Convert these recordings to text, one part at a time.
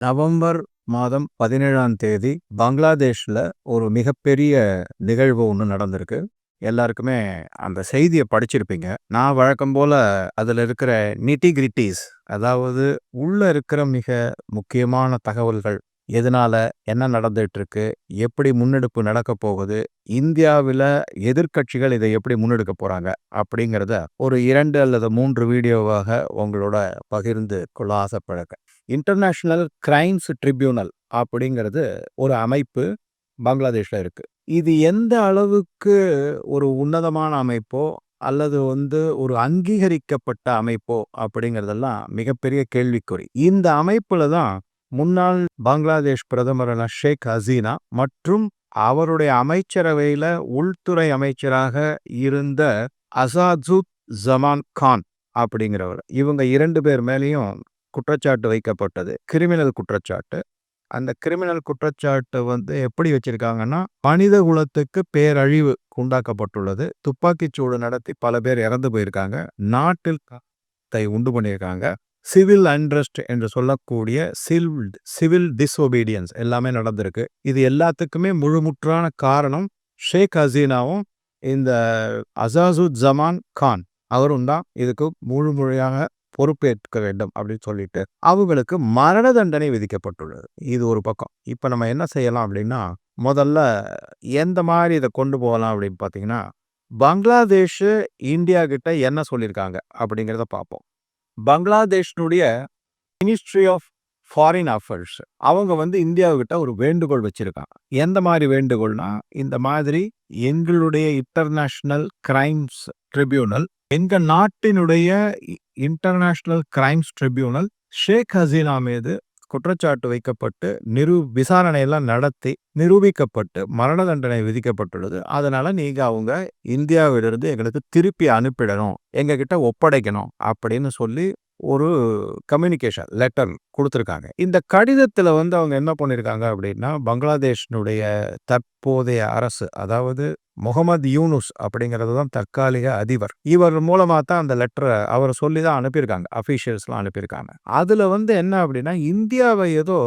November மாதம் பதினேழாம் தேதி பங்களாதேஷில் ஒரு மிகப்பெரிய நிகழ்வு ஒன்று நடந்திருக்கு. எல்லாருக்குமே அந்த செய்தியை படிச்சிருப்பீங்க. நான் வழக்கம் போல அதில் இருக்கிற நிட்டி கிரிட்டிஸ் அதாவது உள்ள இருக்கிற மிக முக்கியமான தகவல்கள் எதனால என்ன நடந்துட்டு இருக்கு எப்படி முன்னெடுப்பு நடக்க போகுது இந்தியாவில் எதிர்க்கட்சிகள் இதை எப்படி முன்னெடுக்க போறாங்க அப்படிங்கிறத ஒரு இரண்டு அல்லது மூன்று வீடியோவாக உங்களோட பகிர்ந்து கொள்ள ஆசைப்படுறேன். இன்டர்நேஷனல் கிரைம்ஸ் ட்ரிபியூனல் அப்படிங்கிறது ஒரு அமைப்பு பங்களாதேஷ்ல இருக்கு. இது எந்த அளவுக்கு ஒரு உன்னதமான அமைப்போ அல்லது வந்து ஒரு அங்கீகரிக்கப்பட்ட அமைப்போ அப்படிங்கிறதெல்லாம் மிகப்பெரிய கேள்விக்குறி. இந்த அமைப்புல தான் முன்னாள் பங்களாதேஷ் பிரதமரான ஷேக் ஹசீனா மற்றும் அவருடைய அமைச்சரவையில உள்துறை அமைச்சராக இருந்த அசாதுத் ஜமான் கான் அப்படிங்கிறவர். இவங்க இரண்டு பேர் மேலேயும் குற்றச்சாட்டு வைக்கப்பட்டது. கிரிமினல் குற்றச்சாட்டு. அந்த கிரிமினல் குற்றச்சாட்டு வந்து எப்படி வச்சிருக்காங்கன்னா மனித குலத்துக்கு பேரழிவு உண்டாக்கப்பட்டுள்ளது. துப்பாக்கிச்சூடு நடத்தி பல பேர் இறந்து போயிருக்காங்க. நாட்டில் தை உண்டு பண்ணியிருக்காங்க. சிவில் அண்ட்ரஸ்ட் என்று சொல்லக்கூடிய சிவில் சிவில் டிஸ்ஒபீடியன்ஸ் எல்லாமே நடந்திருக்கு. இது எல்லாத்துக்குமே முழுமுற்றான காரணம் ஷேக் ஹசீனாவும் இந்த அசாசுத் ஜமான் கான். அவரும் தான் இதுக்கு முழு முழுமையாக பொறுப்பேற்க வேண்டும் அப்படின்னு சொல்லிட்டு அவங்களுக்கு மரண தண்டனை விதிக்கப்பட்டுள்ளது. இது ஒரு பக்கம். இப்போ நம்ம என்ன செய்யலாம் அப்படின்னா முதல்ல எந்த மாதிரி இதை கொண்டு போகலாம் அப்படின்னு பார்த்தீங்கன்னா பங்களாதேஷ் இந்தியா கிட்ட என்ன சொல்லியிருக்காங்க அப்படிங்கிறத பார்ப்போம். பங்களாதேஷ்னுடைய மினிஸ்ட்ரி ஆஃப் ஃபாரின் அஃபேர்ஸ் அவங்க வந்து இந்தியாவுக்கிட்ட ஒரு வேண்டுகோள் வச்சுருக்காங்க. எந்த மாதிரி வேண்டுகோள்னா இந்த மாதிரி எங்களுடைய இன்டர்நேஷ்னல் கிரைம்ஸ் ட்ரிபியூனல் எங்க நாட்டினுடைய international crimes tribunal Sheikh Hasina மீது குற்றச்சாட்டு வைக்கப்பட்டு நிரு விசாரணையெல்லாம் நடத்தி நிரூபிக்கப்பட்டு மரண தண்டனை விதிக்கப்பட்டுள்ளது. அதனால நீங்க அவங்க இந்தியாவிலிருந்து எங்களுக்கு திருப்பி அனுப்பிடணும் எங்ககிட்ட ஒப்படைக்கணும் அப்படின்னு சொல்லி ஒரு கம்யூனிகேஷன் லெட்டர் கொடுத்துருக்காங்க. இந்த கடிதத்தில் வந்து அவங்க என்ன பண்ணியிருக்காங்க அப்படின்னா பங்களாதேஷினுடைய தற்போதைய அரசு அதாவது முகமது யூனுஸ் அப்படிங்கிறது தான் தற்காலிக அதிபர். இவர் மூலமாக தான் அந்த லெட்டரை அவர் சொல்லி தான் அனுப்பியிருக்காங்க அஃபீஷியல்ஸ்லாம் அனுப்பியிருக்காங்க. அதில் வந்து என்ன அப்படின்னா இந்தியாவை ஏதோ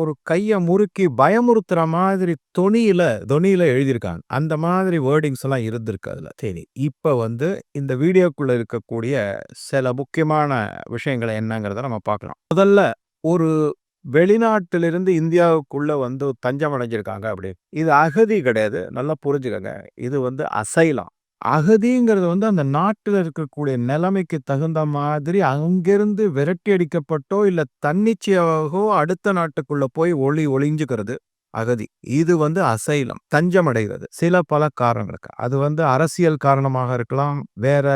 ஒரு கையை முறுக்கி பயமுறுத்துற மாதிரி தொனியில தொனியில் எழுதியிருக்காங்க. அந்த மாதிரி வேர்டிங்ஸ் எல்லாம் இருந்திருக்கு அதில். சரி இப்போ வந்து இந்த வீடியோக்குள்ள இருக்கக்கூடிய சில முக்கியமான விஷயங்களை என்னங்கிறத நம்ம பார்க்கலாம். முதல்ல ஒரு வெளிநாட்டிலிருந்து இந்தியாவுக்குள்ள வந்து தஞ்சம் அடைஞ்சிருக்காங்க அப்படி. இது அகதி கிடையாது. நல்லா புரிஞ்சுக்கங்க. இது வந்து அசைலாம். அகதிங்கிறது வந்து அந்த நாட்டில் இருக்கக்கூடிய நிலைமைக்கு தகுந்த மாதிரி அங்கிருந்து விரட்டி அடிக்கப்பட்டோ இல்ல தன்னிச்சையாகவோ அடுத்த நாட்டுக்குள்ள போய் ஒளி ஒளிஞ்சுக்கிறது. அகதி. இது வந்து அசைலம் தஞ்சம் அடைகிறது சில பல காரணங்களுக்கு. அது வந்து அரசியல் காரணமாக இருக்கலாம் வேற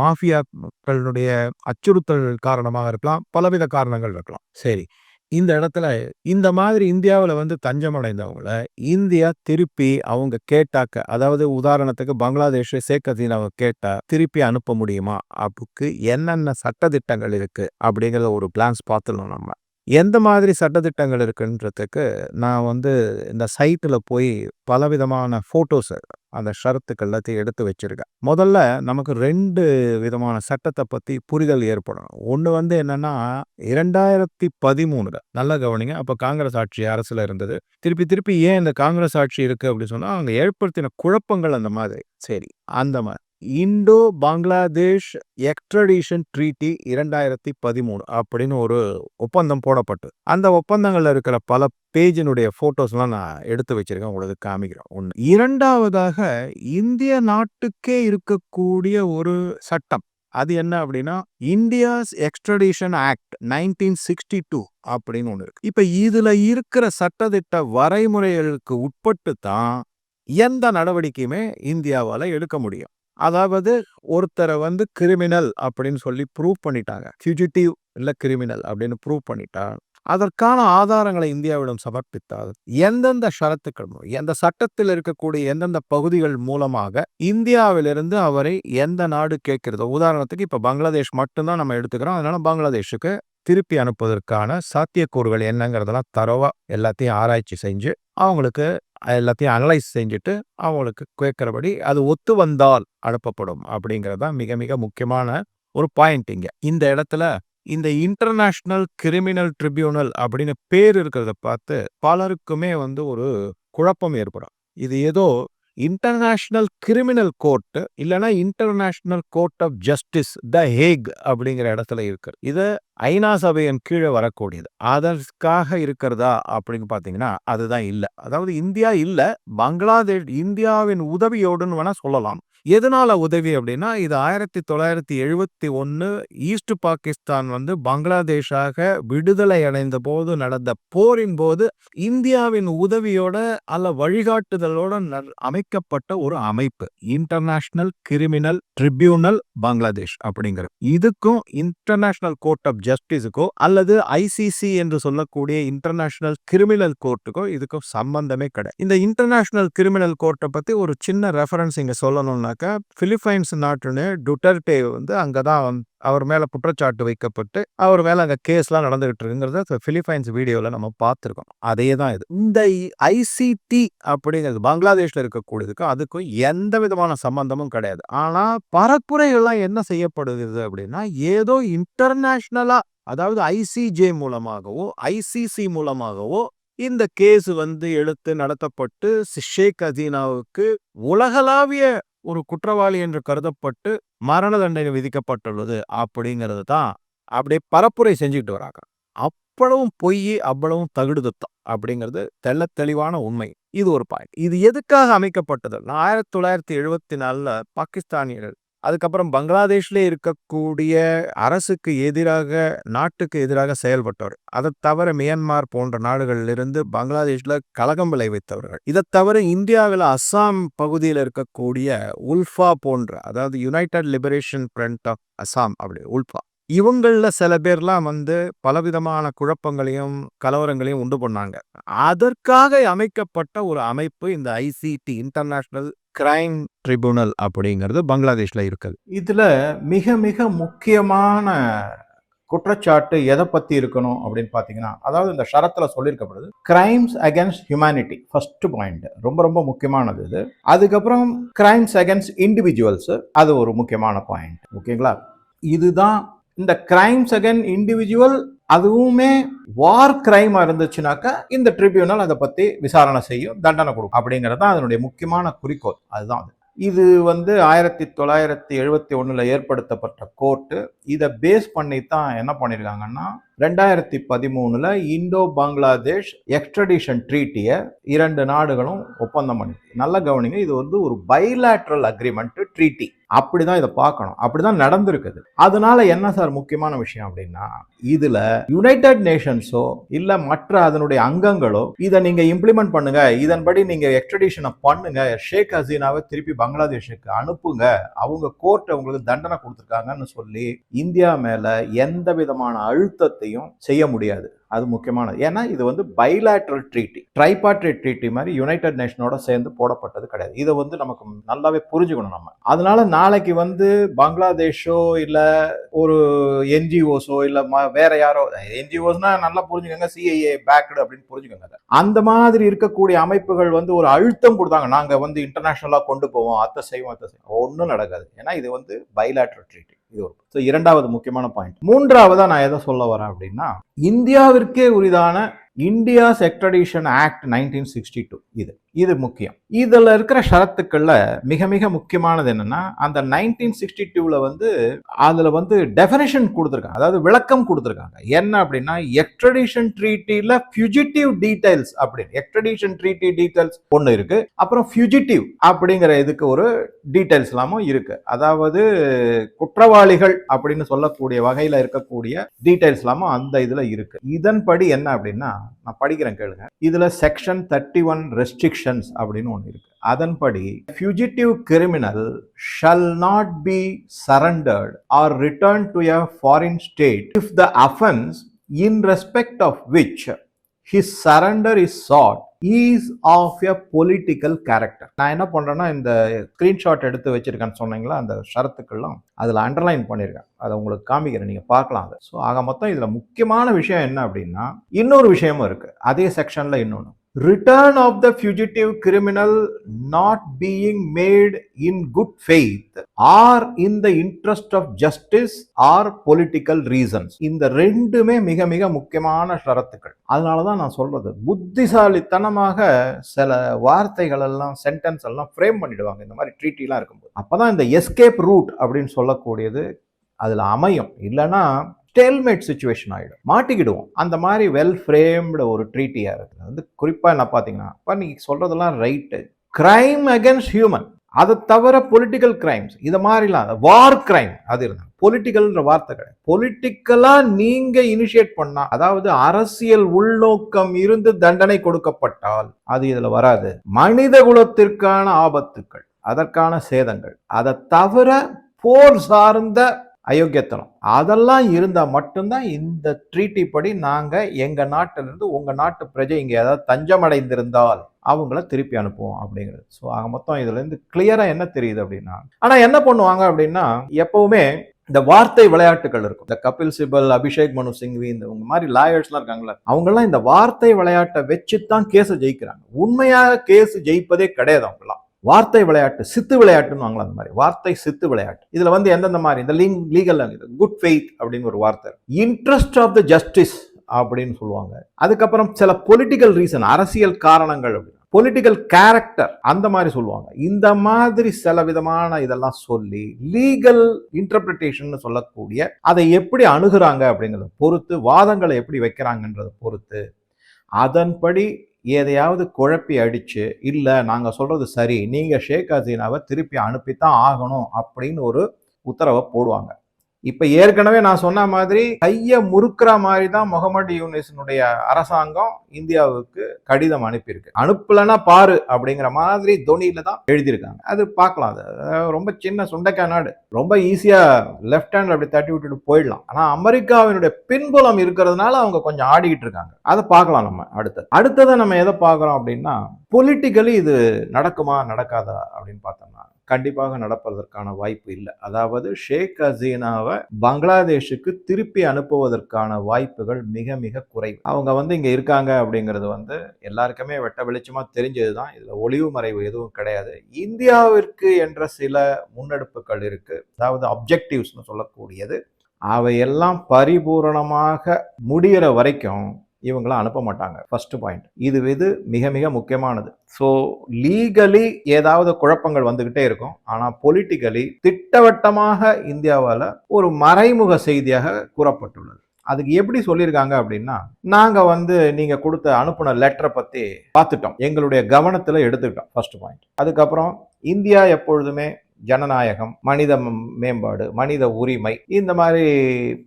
மாஃபியாக்களுடைய அச்சுறுத்தல் காரணமாக இருக்கலாம் பலவித காரணங்கள் இருக்கலாம். சரி இந்த இடத்துல இந்த மாதிரி இந்தியாவில் வந்து தஞ்சம் அடைந்தவங்கள இந்தியா திருப்பி அவங்க கேட்டாக்க அதாவது உதாரணத்துக்கு பங்களாதேஷ் ஷேக் ஹசீனாவை கேட்டா திருப்பி அனுப்ப முடியுமா? அப்புக்கு என்னென்ன சட்டத்திட்டங்கள் இருக்கு? அப்படிங்கிறத ஒரு பிளான்ஸ் பார்த்துடணும் நம்ம. எந்த மாதிரி சட்டத்திட்டங்கள் இருக்குன்றதுக்கு நான் வந்து இந்த சைட்டில் போய் பலவிதமான ஃபோட்டோஸ் அந்த ஷரத்துக்கு எல்லாத்தையும் எடுத்து வச்சிருக்கேன். முதல்ல நமக்கு ரெண்டு விதமான சட்டத்தை பற்றி புரிதல் ஏற்படும் ஒன்று வந்து என்னென்னா இரண்டாயிரத்தி பதிமூணுல நல்ல கவனிங்க அப்போ காங்கிரஸ் ஆட்சி அரசில் இருந்தது. திருப்பி திருப்பி ஏன் இந்த காங்கிரஸ் ஆட்சி இருக்குது அப்படின்னு சொன்னால் அவங்க ஏற்படுத்தின குழப்பங்கள் அந்த மாதிரி. சரி அந்த மாதிரி இண்டோ பங்களாதேஷ் எக்ஸ்ட்ரடிஷன் ட்ரீட்டி இரண்டாயிரத்தி பதிமூணு அப்படின்னு ஒரு ஒப்பந்தம் போடப்பட்டு அந்த ஒப்பந்தங்கள்ல இருக்கிற பல பேஜினுடைய போட்டோஸ்லாம் நான் எடுத்து வச்சிருக்கேன் உங்களுக்கு காமிக்கிறேன். ஒன்று இரண்டாவதாக இந்திய நாட்டுக்கே இருக்கக்கூடிய ஒரு சட்டம் அது என்ன அப்படின்னா India's extradition act nineteen sixty two அப்படின்னு ஒன்று இருக்கு. இப்ப இதுல இருக்கிற சட்டத்திட்ட வரைமுறைகளுக்கு உட்பட்டு தான் எந்த நடவடிக்கையுமே இந்தியாவால எடுக்க முடியும். அதாவது ஒருத்தரை வந்து கிரிமினல் அப்படின்னு சொல்லி ப்ரூவ் பண்ணிட்டாங்க. ஃபியூஜிட்டிவ் இல்லை கிரிமினல் அப்படின்னு ப்ரூவ் பண்ணிட்டா அதற்கான ஆதாரங்களை இந்தியாவிடம் சமர்ப்பித்தால் எந்தெந்த ஷரத்துக்கள் எந்த சட்டத்தில் இருக்கக்கூடிய எந்தெந்த பகுதிகள் மூலமாக இந்தியாவிலிருந்து அவரை எந்த நாடு கேட்கிறதோ உதாரணத்துக்கு இப்போ பங்களாதேஷ் மட்டும்தான் நம்ம எடுத்துக்கிறோம். அதனால பங்களாதேஷுக்கு திருப்பி அனுப்புவதற்கான சாத்தியக்கூறுகள் என்னங்கிறதெல்லாம் தரவா எல்லாத்தையும் ஆராய்ச்சி செஞ்சு அவங்களுக்கு எல்லாத்தையும் அனலைஸ் செஞ்சுட்டு அவங்களுக்கு கேட்குறபடி அது ஒத்து வந்தால் அனுப்பப்படும் அப்படிங்கிறதான் மிக மிக முக்கியமான ஒரு பாயிண்ட் இங்கே. இந்த இடத்துல இந்த இன்டர்நேஷனல் கிரிமினல் ட்ரிபியூனல் அப்படின்னு பேர் இருக்கிறத பார்த்து பலருக்குமே வந்து ஒரு குழப்பம் ஏற்படும். இது ஏதோ இன்டர்நேஷனல் கிரிமினல் கோர்ட்டு இல்லைனா international court of justice the Hague அப்படிங்கிற இடத்துல இருக்கு. இது ஐநா சபையின் கீழே வரக்கூடியது. அதற்காக இருக்கிறதா அப்படின்னு பார்த்தீங்கன்னா அதுதான் இல்லை. அதாவது இந்தியா இல்லை பங்களாதேஷ் இந்தியாவின் உதவியோடுன்னு வேணா சொல்லலாம். எதனால் உதவி அப்படின்னா இது ஆயிரத்தி தொள்ளாயிரத்தி எழுபத்தி ஒன்று ஈஸ்ட் பாகிஸ்தான் வந்து பங்களாதேஷாக விடுதலை அடைந்த போது நடந்த போரின் போது இந்தியாவின் உதவியோட அல்ல வழிகாட்டுதலோட அமைக்கப்பட்ட ஒரு அமைப்பு. இன்டர்நேஷனல் கிரிமினல் ட்ரிபியூனல் பங்களாதேஷ் அப்படிங்கிற. இதுக்கும் இன்டர்நேஷனல் கோர்ட் ஆஃப் ஜஸ்டிஸுக்கோ அல்லது ஐசிசி என்று சொல்லக்கூடிய இன்டர்நேஷனல் கிரிமினல் கோர்ட்டுக்கோ இதுக்கும் சம்பந்தமே கிடையாது. இந்த இன்டர்நேஷனல் கிரிமினல் கோர்ட்டை பத்தி ஒரு சின்ன ரெஃபரன்ஸ் இங்க பார்த்தீங்கன்னாக்கா பிலிப்பைன்ஸ் நாட்டுன்னு டுட்டர்டே வந்து அங்கதான் அவர் மேல குற்றச்சாட்டு வைக்கப்பட்டு அவர் மேல அங்க கேஸ்லாம் நடந்துகிட்டு இருக்குங்கிறத பிலிப்பைன்ஸ் வீடியோவில் நம்ம பார்த்துருக்கோம். அதே தான் இது. இந்த ஐசிடி அப்படிங்கிறது பங்களாதேஷ்ல இருக்கக்கூடியதுக்கும் அதுக்கும் எந்த விதமான சம்பந்தமும் கிடையாது. ஆனா பரப்புரைகள்லாம் என்ன செய்யப்படுகிறது அப்படின்னா ஏதோ இன்டர்நேஷனலா அதாவது ஐசிஜே மூலமாகவோ ஐசிசி மூலமாகவோ இந்த கேஸ் வந்து எடுத்து நடத்தப்பட்டு ஷேக் ஹசீனாவுக்கு உலகளாவிய ஒரு குற்றவாளி என்று கருதப்பட்டு மரண தண்டனை விதிக்கப்பட்டுள்ளது அப்படிங்கிறது தான் அப்படியே பரப்புரை செஞ்சுக்கிட்டு வராங்க. அவ்வளவும் பொய் அவ்வளவும் தகுடுதத்தம் அப்படிங்கிறது தெள்ள தெளிவான உண்மை. இது ஒரு பாயிண்ட் இது எதுக்காக அமைக்கப்பட்டது? ஆயிரத்தி தொள்ளாயிரத்தி எழுபத்தி நாலில் பாகிஸ்தானியர்கள் அதுக்கப்புறம் பங்களாதேஷ்லேயே இருக்கக்கூடிய அரசுக்கு எதிராக நாட்டுக்கு எதிராக செயல்பட்டவர். அதை தவிர மியான்மார் போன்ற நாடுகளிலிருந்து பங்களாதேஷில் கலகம் விளைவித்தவர்கள். இதை தவிர இந்தியாவில் அஸ்ஸாம் பகுதியில் இருக்கக்கூடிய உல்ஃபா போன்ற அதாவது united liberation front of Assam அப்படி உல்ஃபா. இவங்களில் சில பேர்லாம் வந்து பலவிதமான குழப்பங்களையும் கலவரங்களையும் உண்டு பண்ணாங்க. அதற்காக அமைக்கப்பட்ட ஒரு அமைப்பு இந்த ஐசிடி இன்டர்நேஷ்னல் கிரைம் ட்ரிபுனல் அப்படிங்கிறது பங்களாதேஷில் இருக்குது. இதில் மிக மிக முக்கியமான குற்றச்சாட்டு எதை பற்றி இருக்கணும் அப்படின்னு பார்த்தீங்கன்னா அதாவது இந்த ஷரத்தில் சொல்லியிருக்கப்படுது crimes against humanity first point ரொம்ப ரொம்ப முக்கியமானது இது. அதுக்கப்புறம் கிரைம்ஸ் அகேன்ஸ்ட் இண்டிவிஜுவல்ஸு அது ஒரு முக்கியமான பாயிண்ட் ஓகேங்களா? இதுதான் இந்த கிரைம்ஸ் அகேன் இண்டிவிஜுவல் அதுவுமே வார் கிரைமா இருந்துச்சுனாக்கா இந்த ட்ரிபியூனல் அதை பத்தி விசாரணை செய்யும் தண்டனை கொடுக்கும். அப்படிங்கிறது தான் அதனுடைய முக்கியமான குறிக்கோள். அதுதான் இது வந்து ஆயிரத்தி தொள்ளாயிரத்தி எழுபத்தி ஒன்றில் ஏற்படுத்தப்பட்ட கோர்ட்டு இதை பேஸ் பண்ணி தான் என்ன பண்ணியிருக்காங்கன்னா ரெண்டாயிரத்தி பதிமூணில் இந்தோ பங்களாதேஷ் எக்ஸ்ட்ரடிஷன் ட்ரீட்டியை இரண்டு நாடுகளும் ஒப்பந்தம் பண்ணி நல்ல கவனிங்க இது வந்து ஒரு பைலாட்ரல் அக்ரிமெண்ட் ட்ரீட்டி அப்படி தான் இதை பார்க்கணும். அப்படி தான் நடந்திருக்குது. அதனால என்ன சார் முக்கியமான விஷயம் அப்படின்னா இதில் யுனைடெட் நேஷன்ஸோ இல்லை மற்ற அதனுடைய அங்கங்களோ இதை நீங்கள் இம்ப்ளிமெண்ட் பண்ணுங்க. இதன்படி நீங்கள் எக்ஸ்ட்ரடிஷனை பண்ணுங்க. ஷேக் ஹசீனாவை திருப்பி பங்களாதேஷுக்கு அனுப்புங்க. அவங்க கோர்ட் உங்களுக்கு தண்டனை கொடுத்துருக்காங்கன்னு சொல்லி இந்தியா மேலே எந்த விதமான அழுத்தத்தையும் செய்ய முடியாது. அது முக்கியமானது. ஏன்னா இது வந்து பைலாட்ரல் ட்ரீட்டி ட்ரைபாட்ரேட் ட்ரீட்டி மாதிரி யுனைடெட் நேஷனோட சேர்ந்து போடப்பட்டது கிடையாது. இதை வந்து நமக்கு நல்லாவே புரிஞ்சுக்கணும் நம்ம. அதனால நாளைக்கு வந்து பங்களாதேஷோ இல்லை ஒரு என்ஜிஓஸோ இல்லை ம- வேற யாரோ என்ஜிஓஸ்னா நல்லா புரிஞ்சுக்கோங்க சிஐஏ பேக்டு அப்படின்னு புரிஞ்சுக்கோங்க அந்த மாதிரி இருக்கக்கூடிய அமைப்புகள் வந்து ஒரு அழுத்தம் கொடுத்தாங்க. நாங்கள் வந்து இன்டர்நேஷனலாக கொண்டு போவோம் அத்தை செய்வோம் அத்தை செய்வோம். ஒன்றும் நடக்காது. ஏன்னா இது வந்து பைலாட்ரல் ட்ரீட்டி இது ஒரு ஸோ இரண்டாவது முக்கியமான பாயிண்ட் மூன்றாவதாக நான் எதை சொல்ல வரேன் அப்படின்னா இந்தியாவிற்கே உரிதான India's extradition act nineteen sixty two இது. இது முக்கியம். இதில் இருக்கிற ஷரத்துக்களில் மிக மிக முக்கியமானது என்னென்னா அந்த நைன்டீன் சிக்ஸ்டி டூவில் வந்து அதில் வந்து டெஃபினேஷன் கொடுத்துருக்காங்க. அதாவது விளக்கம் கொடுத்துருக்காங்க. என்ன அப்படின்னா எக்ஸ்ட்ரடிஷன் ட்ரீட்டியில் ஃபியூஜிட்டிவ் டீடைல்ஸ் அப்படின்னு. எக்ஸ்ட்ரடிஷன் ட்ரீட்டி டீடைல்ஸ் ஒன்று இருக்குது அப்புறம் ஃபியூஜிட்டிவ் அப்படிங்கிற இதுக்கு ஒரு டீடைல்ஸ் எல்லாமும் இருக்குது அதாவது குற்றவாளிகள் அப்படின்னு சொல்லக்கூடிய வகையில் இருக்கக்கூடிய டீடைல்ஸ் எல்லாமும் அந்த இதில் இருக்குது இதன்படி என்ன அப்படின்னா நான் படிக்கிறேன் கேளுங்க இதில் செக்ஷன் தேர்ட்டி ஒன் ரெஸ்ட்ரிக்ஷன்ஸ் அப்படின்னு ஒன்று இருக்கு அதன்படி fugitive criminal shall not be surrendered or returned to a foreign state if the offence in respect of which his surrender is sought is of a political character நான் என்ன பண்ணுறேன்னா இந்த screenshot எடுத்து வச்சிருக்கேன்னு சொன்னீங்களா அந்த ஷரத்துக்கெல்லாம் அதில் அண்டர்லைன் பண்ணியிருக்கேன் அதை உங்களுக்கு காமிக்கிறேன் நீங்கள் பார்க்கலாம் அதை. ஸோ ஆக மொத்தம் இதில் முக்கியமான விஷயம் என்ன அப்படின்னா இன்னொரு விஷயமும் இருக்குது அதே செக்ஷனில் இன்னொன்று return of the fugitive criminal not being made in good faith or in the interest of justice or political reasons இந்த ரெண்டுமே மிக மிக முக்கியமான ஷரத்துக்கள். அதனால தான் நான் சொல்றது புத்திசாலித்தனமாக சில வார்த்தைகள் எல்லாம் சென்டென்ஸ் எல்லாம் ஃப்ரேம் பண்ணிடுவாங்க. இந்த மாதிரி ட்ரீட்டிலாம் இருக்கும்போது. அப்போதான் இந்த எஸ்கேப் ரூட் அப்படின்னு சொல்லக்கூடியது அதில் அமையும். இல்லைன்னா ஸ்டெல்மேட் சுச்சுவேஷன் ஆகிடும் மாட்டிக்கிடுவோம். அந்த மாதிரி வெல் ஃப்ரேம்டு ஒரு ட்ரீட்டியாக இருக்குது. வந்து குறிப்பாக என்ன பார்த்தீங்கன்னா இப்போ நீ சொல்கிறதெல்லாம் ரைட்டு கிரைம் அகேன்ஸ்ட் ஹியூமன் அதை தவிர பொலிட்டிக்கல் கிரைம்ஸ் இது மாதிரிலாம் வார் கிரைம் அது இருந்தாங்க. பொலிட்டிக்கல்ன்ற வார்த்தை கிடையாது. பொலிட்டிக்கலாக நீங்கள் இனிஷியேட் பண்ணால் அதாவது அரசியல் உள்நோக்கம் இருந்து தண்டனை கொடுக்கப்பட்டால் அது இதில் வராது. மனித குலத்திற்கான ஆபத்துக்கள். அதற்கான சேதங்கள். அதை தவிர போர் சார்ந்த அயோக்கியத்தனம். அதெல்லாம் இருந்தால் மட்டும்தான் இந்த ட்ரீட்டி படி நாங்கள் எங்கள் நாட்டில இருந்து நாட்டு பிரஜை இங்கே ஏதாவது தஞ்சமடைந்திருந்தால் அவங்கள திருப்பி அனுப்புவோம் அப்படிங்கிறது. ஸோ ஆக மொத்தம் இதுலேருந்து கிளியராக என்ன தெரியுது அப்படின்னா ஆனால் என்ன பண்ணுவாங்க அப்படின்னா எப்பவுமே இந்த வார்த்தை விளையாட்டுகள் இருக்கும். இந்த கபில் சிபல் அபிஷேக் மனு சிங்வி இந்த உங்க மாதிரி லாயர்ஸ்லாம் இருக்காங்கல்ல அவங்கெல்லாம் இந்த வார்த்தை விளையாட்டை வச்சு தான் கேஸை ஜெயிக்கிறாங்க. உண்மையாக கேஸ் ஜெயிப்பதே கிடையாது அவங்கலாம் வார்த்தை விளையாட்டு சித்து விளையாட்டுன்னு வாங்கலாம் அந்த மாதிரி. வார்த்தை சித்து விளையாட்டு. இதுல வந்து எந்தெந்த மாதிரி? இந்த லீங் லீகல் குட் ஃபெய்த் அப்படின்னு ஒரு வார்த்தை இன்ட்ரெஸ்ட் ஆஃப் த ஜஸ்டிஸ் அப்படின்னு சொல்லுவாங்க. அதுக்கப்புறம் சில பொலிட்டிக்கல் ரீசன் அரசியல் காரணங்கள் அப்படின்னு. பொலிட்டிக்கல் கேரக்டர் அந்த மாதிரி சொல்லுவாங்க. இந்த மாதிரி சில விதமான இதெல்லாம் சொல்லி லீகல் இன்டர்பிரிட்டேஷன் சொல்லக்கூடிய அதை எப்படி அணுகிறாங்க அப்படிங்கிறத பொறுத்து வாதங்களை எப்படி வைக்கிறாங்கன்றதை பொறுத்து அதன்படி எதையாவது குழப்பி அடிச்சு இல்லை நாங்கள் சொல்கிறது சரி நீங்கள் ஷேக் ஹசீனாவை திருப்பி அனுப்பித்தான் ஆகணும் அப்படின்னு ஒரு உத்தரவை போடுவாங்க. இப்ப ஏற்கனவே நான் சொன்ன மாதிரி கையை முறுக்கிற மாதிரி தான் முகமது யூனிஸினுடைய அரசாங்கம் இந்தியாவுக்கு கடிதம் அனுப்பியிருக்கு. அனுப்பலன்னா பாரு அப்படிங்கிற மாதிரி தோனியில தான் எழுதியிருக்காங்க. அது பார்க்கலாம். அது ரொம்ப சின்ன சுண்டைக்காய் நாடு. ரொம்ப ஈஸியா லெஃப்ட் ஹேண்ட் அப்படி தட்டி விட்டுட்டு போயிடலாம். ஆனா அமெரிக்காவினுடைய பின்புலம் இருக்கிறதுனால அவங்க கொஞ்சம் ஆடிக்கிட்டு இருக்காங்க. அதை பார்க்கலாம் நம்ம அடுத்தது. அடுத்ததை நம்ம எதை பார்க்குறோம் அப்படின்னா பொலிட்டிக்கலி இது நடக்குமா நடக்காதா அப்படின்னு பார்த்தோம்னா கண்டிப்பாக நடப்பதற்கான வாய்ப்பு இல்லை. அதாவது ஷேக் ஹசீனாவை பங்களாதேஷுக்கு திருப்பி அனுப்புவதற்கான வாய்ப்புகள் மிக மிக குறைவு. அவங்க வந்து இங்கே இருக்காங்க அப்படிங்கிறது வந்து எல்லாருக்குமே வெட்ட வெளிச்சமாக தெரிஞ்சது தான் இதில் ஒளிவு மறைவு எதுவும் கிடையாது. இந்தியாவிற்கு என்ற சில முன்னெடுப்புகள் இருக்குது அதாவது அப்ஜெக்டிவ்ஸ்னு சொல்லக்கூடியது. அவையெல்லாம் பரிபூரணமாக முடிகிற வரைக்கும் இவங்களாம் அனுப்ப மாட்டாங்க. ஃபர்ஸ்ட் பாயிண்ட் இது இது மிக மிக முக்கியமானது. ஸோ லீகலி ஏதாவது குழப்பங்கள் வந்துக்கிட்டே இருக்கும். ஆனால் பொலிட்டிக்கலி திட்டவட்டமாக இந்தியாவால் ஒரு மறைமுக செய்தியாக கூறப்பட்டுள்ளது. அதுக்கு எப்படி சொல்லியிருக்காங்க அப்படின்னா நாங்கள் வந்து நீங்கள் கொடுத்த அனுப்புன லெட்டரை பற்றி பார்த்துட்டோம். எங்களுடைய கவனத்தில் எடுத்துக்கிட்டோம். ஃபர்ஸ்ட் பாயிண்ட் அதுக்கப்புறம் இந்தியா எப்பொழுதுமே ஜனநாயகம் மனித மேம்பாடு மனித உரிமை இந்த மாதிரி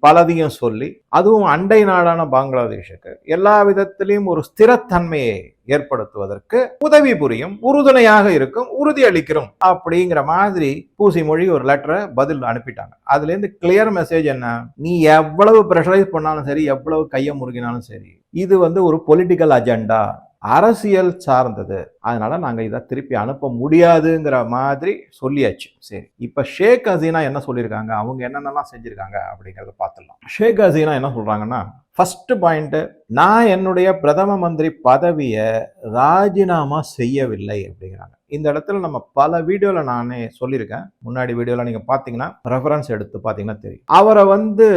பலதையும் சொல்லி அதுவும் அண்டை நாடான பங்களாதேஷுக்கு எல்லா விதத்திலையும் ஒரு ஸ்திரத்தன்மையை ஏற்படுத்துவதற்கு உதவி புரியும் உறுதுணையாக இருக்கும் உறுதி அளிக்கிறோம் அப்படிங்கிற மாதிரி பூசி மொழி ஒரு லெட்டரை பதில் அனுப்பிட்டாங்க. அதுலேருந்து கிளியர் மெசேஜ் என்ன? நீ எவ்வளவு ப்ரெஷரைஸ் பண்ணாலும் சரி எவ்வளவு கையை முறுகினாலும் சரி இது வந்து ஒரு பொலிட்டிக்கல் அஜெண்டா அரசியல் சார்ந்தது. அதனால நாங்கள் இதை திருப்பி அனுப்ப முடியாதுங்கிற மாதிரி சொல்லியாச்சு. சரி இப்போ ஷேக் ஹசீனா என்ன சொல்லியிருக்காங்க? அவங்க என்னென்னலாம் செஞ்சுருக்காங்க அப்படிங்கிறத பார்த்துடலாம். ஷேக் ஹசீனா என்ன சொல்கிறாங்கன்னா ஃபஸ்ட்டு பாயிண்ட்டு நான் என்னுடைய பிரதம மந்திரி பதவியை ராஜினாமா செய்யவில்லை அப்படிங்கிறாங்க. இந்த இடத்துல நம்ம பல வீடியோவில் நானே சொல்லியிருக்கேன். முன்னாடி வீடியோவில் நீங்கள் பார்த்தீங்கன்னா ரெஃபரன்ஸ் எடுத்து பார்த்தீங்கன்னா தெரியும். அவரை வந்து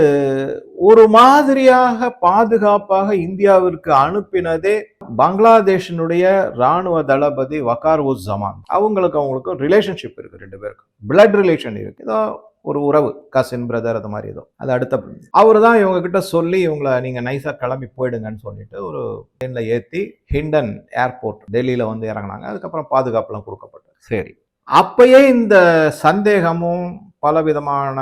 ஒரு மாதிரியாக பாதுகாப்பாக இந்தியாவிற்கு அனுப்பினதே பங்களாதேஷினுடைய ராணுவ தளபதி வகார் உஸ் ஜமான் அவங்களுக்கு அவங்களுக்கு ரிலேஷன்ஷிப் இருக்குது ரெண்டு பேருக்கும். பிளட் ரிலேஷன் இருக்குது ஏதோ ஒரு உறவு கசின் பிரதர் அது மாதிரி ஏதோ. அது அடுத்த அவர் தான் இவங்க கிட்ட சொல்லி இவங்களை நீங்க நைஸா கிளம்பி போயிடுங்கன்னு சொல்லிட்டு ஒரு ட்ரெயினில் ஏற்றி ஹிண்டன் ஏர்போர்ட் டெல்லியில வந்து இறங்குனாங்க. அதுக்கப்புறம் பாதுகாப்புலாம் கொடுக்கப்பட்டது. சரி. அப்பயே இந்த சந்தேகமும் பலவிதமான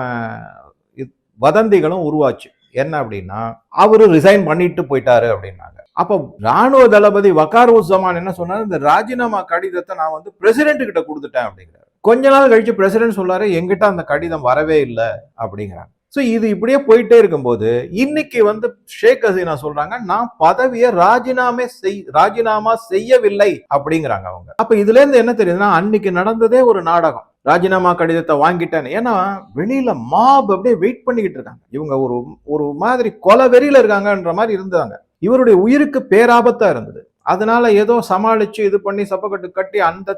வதந்திகளும் உருவாச்சு. என்ன அப்படின்னா அவரு ரிசைன் பண்ணிட்டு போயிட்டாரு அப்படின்னாங்க. அப்போ ராணுவ தளபதி வகார் உஸ் ஜமான் என்ன சொன்னாரு? இந்த ராஜினாமா கடிதத்தை நான் வந்து பிரசிடென்ட் கிட்ட கொடுத்துட்டேன் அப்படிங்கிறாரு. கொஞ்ச நாள் கழிச்சு பிரசிடென்ட் சொல்றாரு எங்கிட்ட அந்த கடிதம் வரவே இல்லை அப்படிங்கிறாங்க. ஸோ இது இப்படியே போயிட்டே இருக்கும்போது இன்னைக்கு வந்து ஷேக் ஹசீனா சொல்றாங்க நான் பதவியை ராஜினாமே செய் ராஜினாமா செய்யவில்லை அப்படிங்கிறாங்க அவங்க. அப்ப இதுல இருந்து என்ன தெரியுதுன்னா அன்னைக்கு நடந்ததே ஒரு நாடகம். ராஜினாமா கடிதத்தை வாங்கிட்டேன் ஏன்னா வெளியில மாப் அப்படியே வெயிட் பண்ணிக்கிட்டு இருக்காங்க. இவங்க ஒரு ஒரு மாதிரி கொலை வெறியில இருக்காங்கன்ற மாதிரி இருந்தாங்க இவருடைய உயிருக்கு பேராபத்தா இருந்தது. அதனால ஏதோ சமாளிச்சு இது பண்ணி சப்பக்கட்டு கட்டி அந்த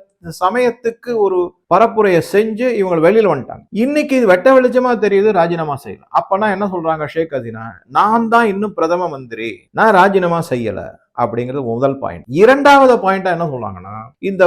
சமயத்துக்கு ஒரு பரப்புரையை செஞ்சு இவங்க வெளியில வந்துட்டாங்க. இன்னைக்கு இது வெட்ட வெளிச்சமா தெரியுது ராஜினாமா செய்யலாம் அப்பனா என்ன சொல்றாங்க ஷேக் ஹசீனா? நான் தான் இன்னும் பிரதம மந்திரி. நான் ராஜினாமா செய்யல அப்படிங்கிறது முதல் பாயிண்ட் இரண்டாவது பாயிண்டா என்ன சொல்றாங்கன்னா இந்த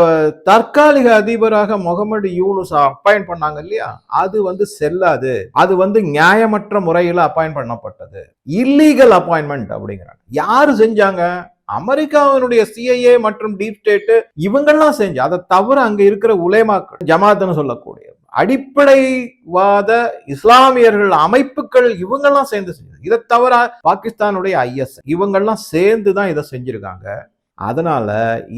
தற்காலிக அதிபராக முகமது யூனுஸ் அப்பாயிண்ட் பண்ணாங்க இல்லையா? அது வந்து செல்லாது. அது வந்து நியாயமற்ற முறையில் அப்பாயிண்ட் பண்ணப்பட்டது. இல்லீகல் அப்பாயின்மெண்ட் அப்படிங்கிறாங்க. யாரு செஞ்சாங்க? அமெரிக்காவினுடைய சிஐஏ மற்றும் டீப் ஸ்டேட் இவங்கெல்லாம் செஞ்சு அதை தவிர அங்க இருக்கிற உலேமாக்கள் ஜமாத்னு சொல்லக்கூடிய அடிப்படைவாத இஸ்லாமியர்கள் அமைப்புகள் இவங்கெல்லாம் சேர்ந்து செஞ்சது. இதை தவிர பாகிஸ்தானுடைய ஐஎஸ் இவங்கெல்லாம் சேர்ந்து தான் இதை செஞ்சிருக்காங்க. அதனால்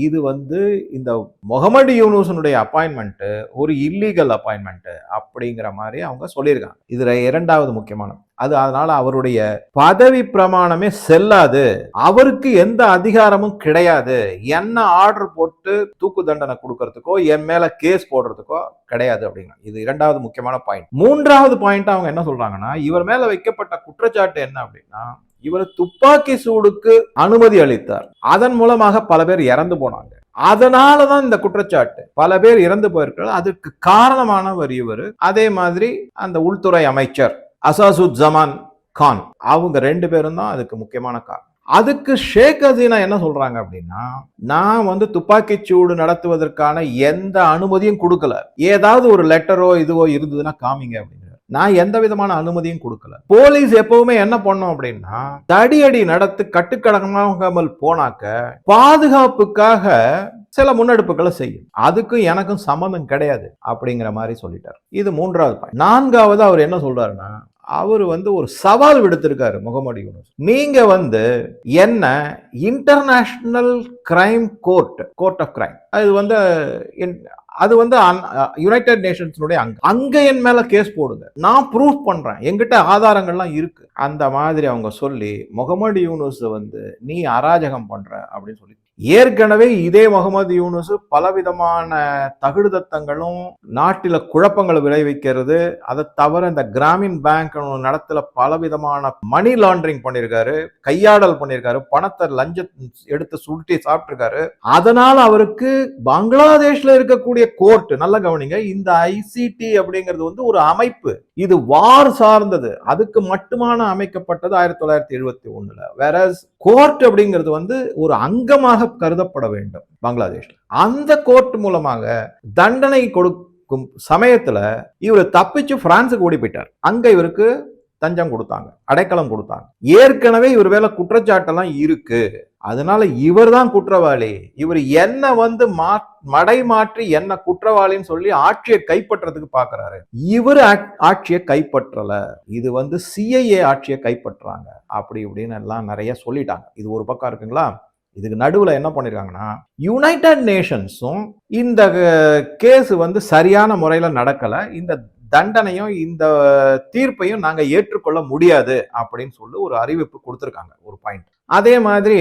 இது வந்து இந்த முகமது யூனூசனுடைய அப்பாயின்மெண்ட்டு ஒரு இல்லீகல் அப்பாயின்மெண்ட்டு அப்படிங்கிற மாதிரி அவங்க சொல்லியிருக்காங்க. இதில் இரண்டாவது முக்கியமான அது அதனால் அவருடைய பதவி பிரமாணமே செல்லாது. அவருக்கு எந்த அதிகாரமும் கிடையாது. என்ன ஆர்டர் போட்டு தூக்கு தண்டனை கொடுக்கறதுக்கோ என் மேலே கேஸ் போடுறதுக்கோ கிடையாது அப்படிங்க இது இரண்டாவது முக்கியமான பாயிண்ட் மூன்றாவது பாயிண்ட் அவங்க என்ன சொல்கிறாங்கன்னா இவர் மேலே வைக்கப்பட்ட குற்றச்சாட்டு என்ன அப்படின்னா இவர் துப்பாக்கி சூடுக்கு அனுமதி அளித்தார். அதன் மூலமாக பல பேர் இறந்து போனாங்க. அதனாலதான் இந்த குற்றச்சாட்டு. பல பேர் இறந்து போயிருக்கிறார். அதுக்கு காரணமானவர் இவர். அதே மாதிரி அந்த உள்துறை அமைச்சர் அசாசுத் ஜமான் கான். அவங்க ரெண்டு பேரும் தான் அதுக்கு முக்கியமான காரணம். அதுக்கு ஷேக் ஹசீனா என்ன சொல்றாங்க அப்படின்னா நான் வந்து துப்பாக்கி சூடு நடத்துவதற்கான எந்த அனுமதியும் கொடுக்கல. ஏதாவது ஒரு லெட்டரோ இதுவோ இருந்ததுன்னா காமிங்க அப்படின்னு. நான் எந்த விதமான அனுமதியும் கொடுக்கல. போலீஸ் எப்பவுமே என்ன பண்ணோம் அப்படின்னா தடியடி நடத்து கட்டுக்கடங்காமல் போனாக்க பாதுகாப்புக்காக சில முன்னெடுப்புகளை செய்யும். அதுக்கும் எனக்கும் சம்மந்தம் கிடையாது அப்படிங்கிற மாதிரி சொல்லிட்டார். இது மூன்றாவது பாயிண்ட் நான்காவது அவர் என்ன சொல்றாருன்னா அவர் வந்து ஒரு சவால் விடுத்திருக்காரு முகமது யூனுஸ். நீங்க வந்து என்ன international crime court court of crime அது வந்து அது வந்து யுனைடெட் நேஷன்ஸினுடைய அங்க அங்க என் மேல கேஸ் போடுங்க. நான் ப்ரூஃப் பண்றேன். எங்கிட்ட ஆதாரங்கள்லாம் இருக்கு. அந்த மாதிரி அவங்க சொல்லி முகமது யூனுஸ் வந்து நீ அராஜகம் பண்ற அப்படின்னு சொல்லி ஏற்கனவே இதே முகமது யூனுஸ் பலவிதமான தகுடுதத்தங்களும் நாட்டில குழப்பங்களை விளைவிக்கிறது. அதை தவிர இந்த கிராமின் பேங்க் நடத்துல பலவிதமான மணி லாண்டரிங் பண்ணியிருக்காரு கையாடல் பண்ணியிருக்காரு பணத்தை லஞ்ச எடுத்து சுருட்டி சாப்பிட்டிருக்காரு. அதனால அவருக்கு பங்களாதேஷ்ல இருக்கக்கூடிய கோர்ட் நல்ல கவனிங்க இந்த ஐசிடி அப்படிங்கிறது வந்து ஒரு அமைப்பு. இது வார் சார்ந்தது. அதுக்கு மட்டுமான அமைக்கப்பட்டது ஆயிரத்தி தொள்ளாயிரத்தி எழுபத்தி ஒண்ணுல. வேற கோர்ட் அப்படிங்கிறது வந்து ஒரு அங்கமாக கருதப்பட வேண்டும். பங்களாதேஷ். அந்த கோர்ட் மூலமாக தண்டனை கொடுக்கும் சமயத்துல இவர் தப்பிச்சு பிரான்ஸுக்கு ஓடி போயிட்டார். அங்க இவருக்கு தஞ்சம் கொடுத்தாங்க அடைக்கலம் கொடுத்தாங்க. ஏற்கனவே இவர் மேல குற்றச்சாட்டெல்லாம் இருக்கு. அதனால இவர் தான் குற்றவாளி. இவர் என்ன வந்து மடை மாற்றி என்ன குற்றவாளின்னு சொல்லி ஆட்சியை கைப்பற்றதுக்கு பாக்குறாரு. இவர் ஆட்சியை கைப்பற்றல. இது வந்து சிஐஏ ஆட்சியை கைப்பற்றாங்க. அப்படி இப்படின்னு எல்லாம் நிறைய சொல்லிட்டாங்க. இது ஒரு பக்கம் இருக்குங்களா? இதுக்கு நடுவில் என்ன பண்ணிருக்காங்கன்னா யுனைடெட் நேஷன்ஸும் இந்த கேஸ் வந்து சரியான முறையில் நடக்கலை. இந்த தண்டனையும் இந்த தீர்ப்பையும் நாங்கள் ஏற்றுக்கொள்ள முடியாது அப்படின்னு சொல்லி ஒரு அறிவிப்பு கொடுத்துருக்காங்க ஒரு பாயிண்ட் அதே மாதிரி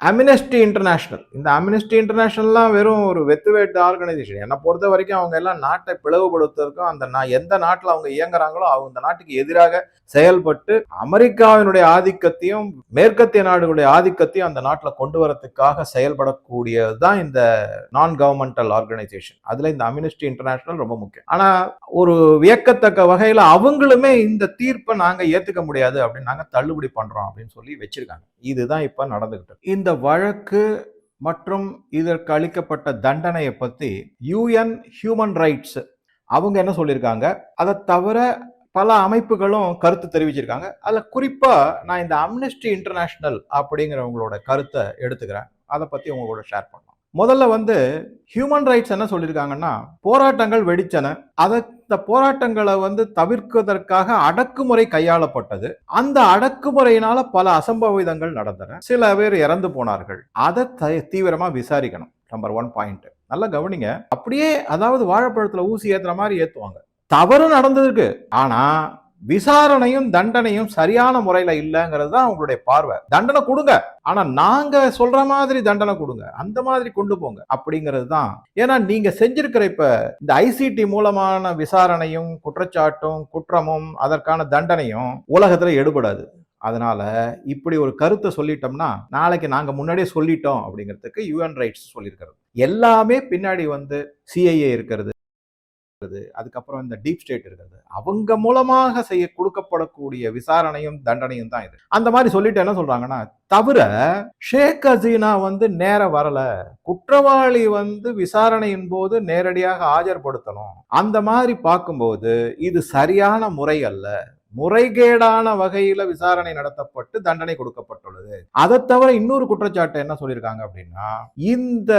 அமினஸ்டி இன்டர்நேஷ்னல் இந்த அமினஸ்டி இன்டர்நேஷ்னல்லாம் வெறும் ஒரு வெத்து வெட்டு ஆர்கனைசேஷன் என்னை பொறுத்த வரைக்கும் அவங்க எல்லாம் நாட்டை பிளவுபடுத்துறதுக்கும் அந்த நான் எந்த நாட்டில் அவங்க இயங்குறாங்களோ அவங்க அந்த நாட்டுக்கு எதிராக செயல்பட்டு அமெரிக்காவினுடைய ஆதிக்கத்தையும் மேற்கத்திய நாடுகளுடைய ஆதிக்கத்தையும் அந்த நாட்டில் கொண்டு வரத்துக்காக செயல்படக்கூடியது தான் இந்த நான் கவர்மெண்டல் ஆர்கனைசேஷன் அதில் இந்த அமினிஸ்டி இன்டர்நேஷனல் ரொம்ப முக்கியம். ஆனால் ஒரு வியக்கத்தக்க வகையில் அவங்களுமே இந்த தீர்ப்பை நாங்கள் ஏற்றுக்க முடியாது அப்படின்னு நாங்கள் தள்ளுபடி பண்ணுறோம் அப்படின்னு சொல்லி வச்சிருக்காங்க. இதுதான் இப்போ நடந்துகிட்டு இந்த வழக்கு மற்றும் இதற்கு அளிக்கப்பட்ட தண்டனையை பற்றி யூஎன் ஹியூமன் ரைட்ஸ் அவங்க என்ன சொல்லியிருக்காங்க? அதை தவிர பல அமைப்புகளும் கருத்து தெரிவிச்சிருக்காங்க. அதில் குறிப்பாக நான் இந்த அம்னஸ்டி இன்டர்நேஷனல் அப்படிங்கிறவங்களோட கருத்தை எடுத்துக்கிறேன். அதை பற்றி உங்களோட ஷேர் பண்ணலாம். முதல்ல வந்து ஹியூமன் ரைட்ஸ் என்ன சொல்லியிருக்காங்கன்னா போராட்டங்கள் வெடிச்சன அதை இந்த போராட்டங்களை வந்து தவிர்க்குவதற்காக அடக்குமுறை கையாளப்பட்டது. அந்த அடக்குமுறையினால பல அசம்பாவிதங்கள் நடந்தன. சில பேர் இறந்து போனார்கள். அதை தீவிரமா விசாரிக்கணும். நம்பர் ஒன் பாயிண்ட் நல்லா கவனிங்க. அப்படியே அதாவது வாழைப்பழத்துல ஊசி ஏத்துற மாதிரி ஏத்துவாங்க. தவறு நடந்திருக்கு. ஆனா விசாரணையும் தண்டனையும் சரியான முறையில இல்லைங்கிறது தான் அவங்களுடைய பார்வை. தண்டனை கொடுங்க. ஆனா நாங்க சொல்ற மாதிரி தண்டனை கொடுங்க. அந்த மாதிரி கொண்டு போங்க. அப்படிங்கிறது தான். ஏன்னா நீங்க செஞ்சிருக்கிற இப்ப இந்த ஐசிடி மூலமான விசாரணையும் குற்றச்சாட்டும் குற்றமும் அதற்கான தண்டனையும் உலகத்துல எடுபடாது. அதனால இப்படி ஒரு கருத்தை சொல்லிட்டோம்னா நாளைக்கு நாங்க முன்னாடியே சொல்லிட்டோம் அப்படிங்கிறதுக்கு யூஎன் ரைட்ஸ் சொல்லியிருக்கிறது. எல்லாமே பின்னாடி வந்து சிஐஏ இருக்கிறது. அதுக்கப்புறம் இந்த டீப் ஸ்டேட் இருக்கிறது. அவங்க மூலமாக செய்ய கொடுக்கப்படக்கூடிய விசாரணையும் தண்டனையும் தான் இது. அந்த மாதிரி சொல்லிட்டு என்ன சொல்றாங்கன்னா தவிர ஷேக் ஹசீனா வந்து நேர வரல. குற்றவாளி வந்து விசாரணையின் போது நேரடியாக ஆஜர்படுத்தணும். அந்த மாதிரி பார்க்கும்போது இது சரியான முறை அல்ல. முறைகேடான வகையில விசாரணை நடத்தப்பட்டு தண்டனை கொடுக்கப்பட்டுள்ளது. அதை தவிர இன்னொரு குற்றச்சாட்டு என்ன சொல்லியிருக்காங்க அப்படின்னா இந்த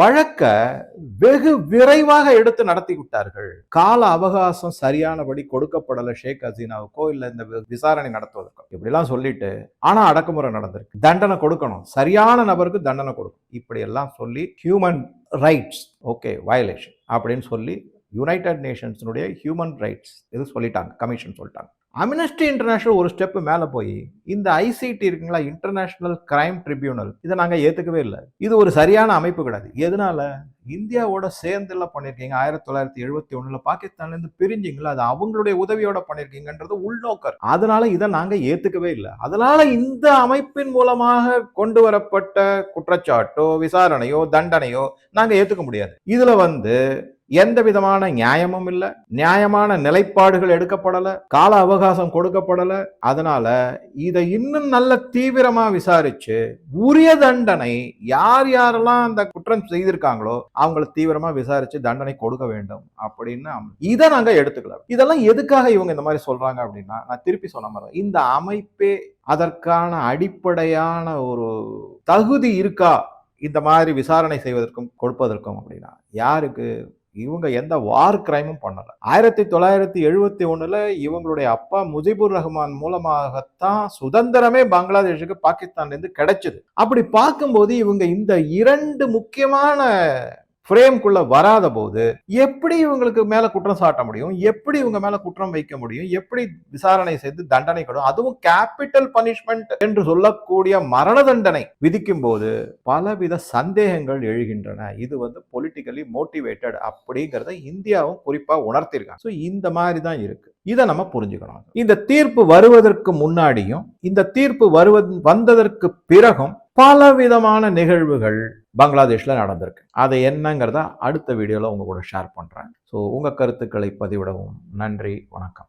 வழக்க வெகு விரைவாக எடுத்து நடத்தி விட்டார்கள். கால அவகாசம் சரியானபடி கொடுக்கப்படலை ஷேக் ஹசீனாவுக்கோ இல்ல இந்த விசாரணை நடத்துவதற்கோ. இப்படிலாம் சொல்லிட்டு ஆனா அடக்குமுறை நடந்திருக்கு. தண்டனை கொடுக்கணும். சரியான நபருக்கு தண்டனை கொடுக்கணும். இப்படி எல்லாம் சொல்லி ஹியூமன் ரைட்ஸ் ஓகே வயலேஷன் அப்படின்னு சொல்லி யுனைடட் நேஷன்ஸினுடைய ஹியூமன் ரைட்ஸ் இது சொல்லிட்டாங்க? கமிஷன் சொல்லிட்டாங்க. அமினஸ்டி இன்டர்நேஷனல் ஒரு ஸ்டெப் மேலே போய் இந்த ஐசிடி இருக்குங்களா இன்டர்நேஷனல் கிரைம் ட்ரிபியூனல் இதை நாங்கள் ஏற்றுக்கவே இல்லை. இது ஒரு சரியான அமைப்பு கிடையாது. எதனால? இந்தியாவோட சேர்ந்துலாம் பண்ணியிருக்கீங்க ஆயிரத்தி தொள்ளாயிரத்தி எழுபத்தி ஒன்றில் பாகிஸ்தான்லேருந்து பிரிஞ்சிங்களா? அது அவங்களுடைய உதவியோட பண்ணியிருக்கீங்கன்றது உள்நோக்கர். அதனால இதை நாங்கள் ஏற்றுக்கவே இல்லை. அதனால இந்த அமைப்பின் மூலமாக கொண்டு வரப்பட்ட குற்றச்சாட்டோ விசாரணையோ தண்டனையோ நாங்கள் ஏற்றுக்க முடியாது. இதில் வந்து எந்த விதமான நியாயமும் இல்லை. நியாயமான நிலைப்பாடுகள் எடுக்கப்படலை. கால அவகாசம் கொடுக்கப்படல. அதனால இதை இன்னும் நல்ல தீவிரமா விசாரிச்சு உரிய தண்டனை யார் யாரெல்லாம் அந்த குற்றம் செய்திருக்காங்களோ அவங்கள தீவிரமா விசாரிச்சு தண்டனை கொடுக்க வேண்டும் அப்படின்னு இதை நாங்க எடுத்துக்கலாம் இதெல்லாம் எதுக்காக இவங்க இந்த மாதிரி சொல்றாங்க அப்படின்னா நான் திருப்பி சொன்ன மாதிரி இந்த அமைப்பே அதற்கான அடிப்படையான ஒரு தகுதி இருக்கா? இந்த மாதிரி விசாரணை செய்வதற்கும் கொடுப்பதற்கும் அப்படின்னா யாருக்கு இவங்க எந்த வார் கிரைமும் பண்ணல. ஆயிரத்தி தொள்ளாயிரத்தி எழுபத்தி ஒண்ணுல இவங்களுடைய அப்பா முஜிபுர் ரஹ்மான் மூலமாகத்தான் சுதந்திரமே பங்களாதேஷுக்கு பாகிஸ்தான்ல இருந்து கிடைச்சது. அப்படி பார்க்கும்போது இவங்க இந்த இரண்டு முக்கியமான ஃப்ரேம்குள்ள வராத போது எப்படி இவங்களுக்கு மேல குற்றம் சாட்ட முடியும்? எப்படி இவங்க மேல குற்றம் வைக்க முடியும்? எப்படி விசாரணை செய்து தண்டனை கொடும்? அதுவும் கேபிட்டல் பனிஷ்மெண்ட் என்று சொல்லக்கூடிய மரண தண்டனை விதிக்கும் போது பலவித சந்தேகங்கள் எழுகின்றன. இது வந்து பொலிட்டிக்கலி மோட்டிவேட்டட் அப்படிங்கிறத இந்தியாவும் குறிப்பா உணர்த்திருக்காங்க. ஸோ இந்த மாதிரி தான் இருக்கு. இதை நம்ம புரிஞ்சுக்கணும். இந்த தீர்ப்பு வருவதற்கு முன்னாடியும் இந்த தீர்ப்பு வருவது வந்ததற்கு பிறகும் பல விதமான நிகழ்வுகள் பங்களாதேஷ்ல நடந்திருக்கு. அதை என்னங்கிறத அடுத்த வீடியோவில் உங்க கூட ஷேர் பண்றேன். ஸோ உங்க கருத்துக்களை பதிவிடவும். நன்றி வணக்கம்.